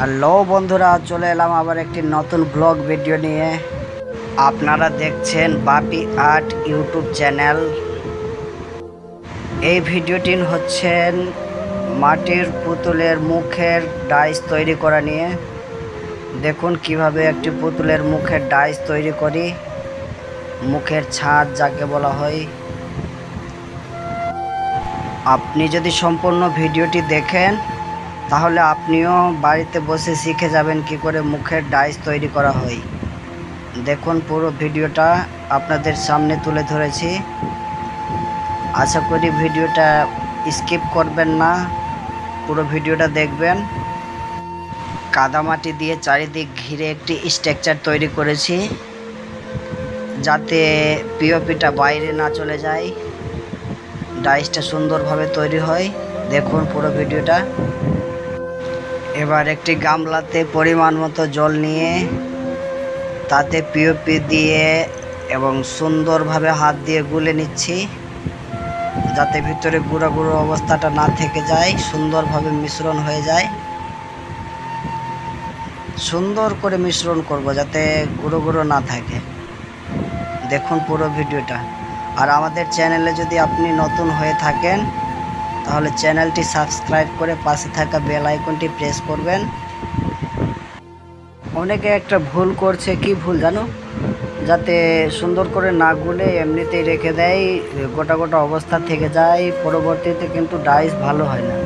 Hello বন্ধুরা, চলে এলাম আবার একটি নতুন ব্লগ ভিডিও নিয়ে। আপনারা দেখছেন বাপি আর্ট ইউটিউব চ্যানেল। এই ভিডিওটি হচ্ছেন মাটির পুতুলের মুখের ডাইস তৈরি করা নিয়ে। দেখুন কীভাবে একটি পুতুলের মুখের ডাইস তৈরি করি। মুখের ছাদ যাকে বলা হয়। আপনি যদি সম্পূর্ণ ভিডিওটি দেখেন তাহলে আপনিও বাড়িতে বসে শিখে যাবেন কি করে মুখের ডাইস তৈরি করা হয়। দেখুন, পুরো ভিডিওটা আপনাদের সামনে তুলে ধরেছি। আশা করি ভিডিওটা স্কিপ করবেন না, পুরো ভিডিওটা দেখবেন। কাদামাটি দিয়ে চারিদিক ঘিরে একটি স্ট্রাকচার তৈরি করেছি, যাতে পিওপিটা বাইরে না চলে যায়। ডাইসটা সুন্দরভাবে তৈরি হয়। দেখুন পুরো ভিডিওটা। এবার একটি গামলাতে পরিমাণ মতো জল নিয়ে তাতে পিওপি দিয়ে এবং সুন্দরভাবে হাত দিয়ে গুলে নিচ্ছি, যাতে ভিতরে গুঁড়ো গুঁড়ো অবস্থাটা না থেকে যায়, সুন্দরভাবে মিশ্রণ হয়ে যায়। সুন্দর করে মিশ্রণ করব যাতে গুঁড়ো গুঁড়ো না থাকে। দেখুন পুরো ভিডিওটা। আর আমাদের চ্যানেলে যদি আপনি নতুন হয়ে থাকেন তাহলে চ্যানেলটি সাবস্ক্রাইব করে পাশে থাকা বেল আইকনটি প্রেস করবেন। অনেকে একটা ভুল করছে, কি ভুল জানো? যাতে সুন্দর করে না গুলে এমনিতেই রেখে দেয়, গোটা গোটা অবস্থা থেকে যায়, পরবর্তীতে কিন্তু ডাইস ভালো হয় না।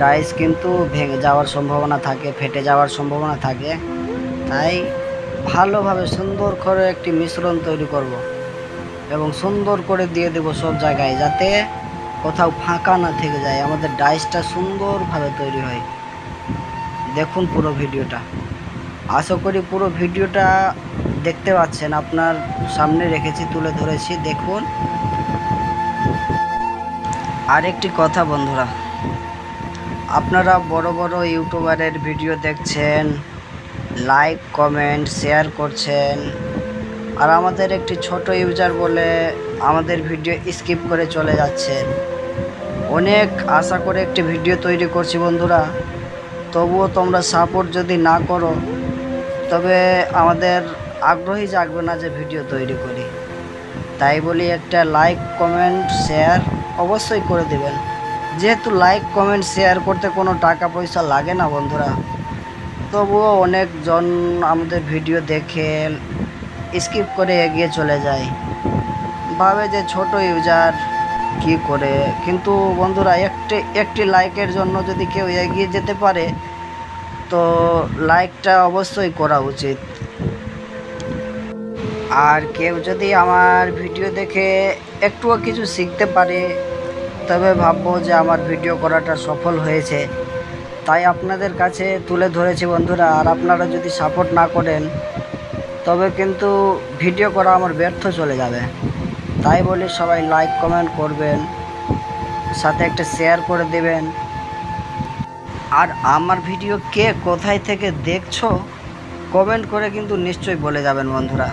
ডাইস কিন্তু ভেঙে যাওয়ার সম্ভাবনা থাকে, ফেটে যাওয়ার সম্ভাবনা থাকে। তাই ভালোভাবে সুন্দর করে একটি মিশ্রণ তৈরি করব এবং সুন্দর করে দিয়ে দেব সব জায়গায়, যাতে কোথাও ফাঁকা না থেকে যায়, আমাদের ডাইসটা সুন্দরভাবে তৈরি হয়। দেখুন পুরো ভিডিওটা। আশা করি পুরো ভিডিওটা দেখতে পাচ্ছেন, আপনার সামনে রেখেছি, তুলে ধরেছি, দেখুন। আরেকটি কথা বন্ধুরা, আপনারা বড় বড় ইউটিউবারের ভিডিও দেখছেন, লাইক, কমেন্ট, শেয়ার করছেন, আর আমাদের একটি ছোট ইউজার বলে আমাদের ভিডিও স্কিপ করে চলে যাচ্ছেন। অনেক আশা করে একটি ভিডিও তৈরি করছি বন্ধুরা। তবুও তোমরা সাপোর্ট যদি না করো, তবে আমাদের আগ্রহী জাগবে না যে ভিডিও তৈরি করি। তাই বলি একটা লাইক কমেন্ট শেয়ার অবশ্যই করে দেবেন। যেহেতু লাইক কমেন্ট শেয়ার করতে কোনো টাকা পয়সা লাগে না বন্ধুরা, তবুও অনেকজন আমাদের ভিডিও দেখে স্কিপ করে এগিয়ে চলে যায়। ভাবে যে ছোট ইউজার কি করে? কিন্তু বন্ধুরা, একটি একটি লাইকের জন্য যদি কেউ এগিয়ে যেতে পারে, তো লাইকটা অবশ্যই করা উচিত। আর কেউ যদি আমার ভিডিও দেখে একটুও কিছু শিখতে পারে, তবে ভাববো যে আমার ভিডিও করাটা সফল হয়েছে। তাই আপনাদের কাছে তুলে ধরেছি বন্ধুরা, আর আপনারা যদি সাপোর্ট না করেন, তবে কিন্তু ভিডিও করা আমার ব্যর্থ চলে যাবে। তাই বলি সবাই লাইক কমেন্ট করবেন, সাথে একটা শেয়ার করে দেবেন। আর আমার ভিডিও কে কোথায় থেকে দেখছ কমেন্ট করে কিন্তু নিশ্চয়ই বলে যাবেন বন্ধুরা।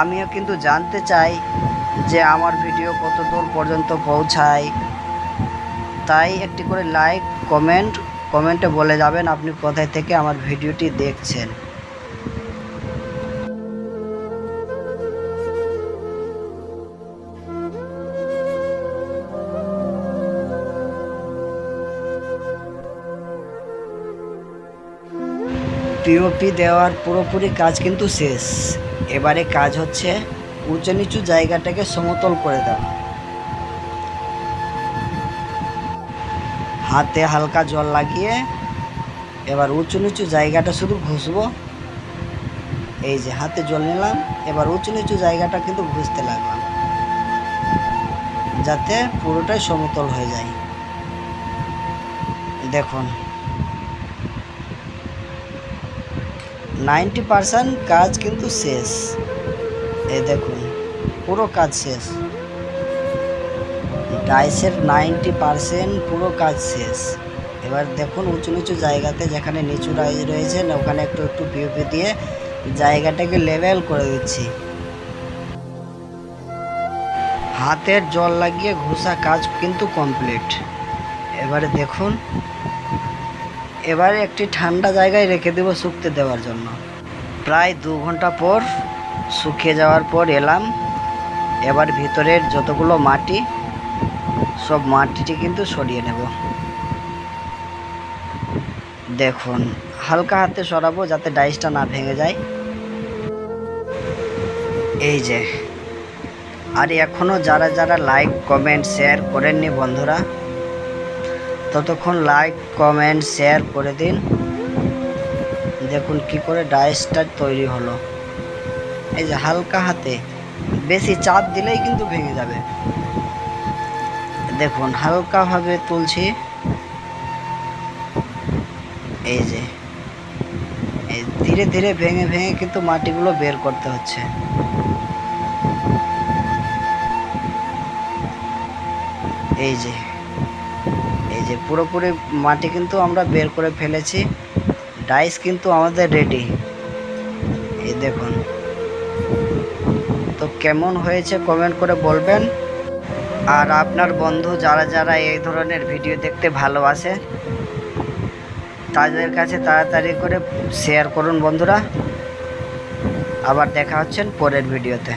আমিও কিন্তু জানতে চাই যে আমার ভিডিও কত দূর পর্যন্ত পৌঁছায়। তাই একটি করে লাইক কমেন্ট কমেন্টে বলে যাবেন আপনি কোথায় থেকে আমার ভিডিওটি দেখছেন। পিওপি দেওয়ার পুরোপুরি কাজ কিন্তু শেষ। এবারে কাজ হচ্ছে উঁচু নিচু জায়গাটাকে সমতল করে দেওয়া। হাতে হালকা জল লাগিয়ে এবার উঁচু নিচু জায়গাটা শুধু ঘষবো। এই যে হাতে জল নিলাম, এবার উঁচু নিচু জায়গাটা কিন্তু ঘুষতে লাগলাম। যাতে পুরোটাই সমতল হয়ে যায়। দেখুন নাইনটি পারসেন্ট কাজ কিন্তু শেষ। এই দেখুন, পুরো কাজ শেষ। ডাইসের নাইনটি পারসেন্ট পুরো কাজ শেষ। এবার দেখুন উঁচু নিচু জায়গাতে যেখানে নিচু রয়েছে, ওখানে একটু একটু পিওপি দিয়ে জায়গাটাকে লেভেল করে দিচ্ছি। হাতের জল লাগিয়ে ঘষা কাজ কিন্তু কমপ্লিট এবারে দেখুন এবারে একটি ঠান্ডা জায়গায় রেখে দেবো শুকতে দেওয়ার জন্য। প্রায় দু ঘণ্টা পর শুকিয়ে যাওয়ার পর এলাম। এবার ভিতরের যতগুলো মাটি, সব মাটিটি কিন্তু সরিয়ে নেব। দেখুন, হালকা হাতে সরাবো যাতে ডাইসটা না ভেঙে যায়। এই যে, আর এখনও যারা যারা লাইক কমেন্ট শেয়ার করেননি বন্ধুরা ততক্ষণ লাইক কমেন্ট শেয়ার করে দিন। দেখুন কি করে ডাইসটা তৈরি হলো। এই যে হালকা হাতে। বেশি চাপ দিলেই কিন্তু ভেঙে যাবে। দেখুন হালকাভাবে তুলছি। এই যে। এই ধীরে ধীরে ভেঙে ভেঙে কিন্তু মাটিগুলো বের করতে হচ্ছে। এই যে। যে পুরোপুরি মাটি কিন্তু আমরা বের করে ফেলেছি। ডাইস কিন্তু আমাদের রেডি এই দেখুন। তো কেমন হয়েছে কমেন্ট করে বলবেন। আর আপনার বন্ধু যারা যারা এই ধরনের ভিডিও দেখতে ভালোবাসে, তাদের কাছে তাড়াতাড়ি করে শেয়ার করুন বন্ধুরা। আবার দেখা হচ্ছেন পরের ভিডিওতে